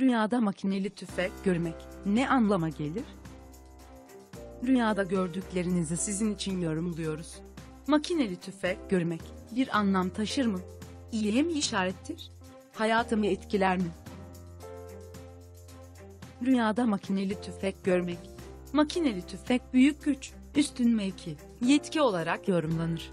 Rüyada makineli tüfek görmek ne anlama gelir? Rüyada gördüklerinizi sizin için yorumluyoruz. Makineli tüfek görmek bir anlam taşır mı? İyiye mi işarettir? Hayatımı etkiler mi? Rüyada makineli tüfek görmek. Makineli tüfek büyük güç, üstün mevki, yetki olarak yorumlanır.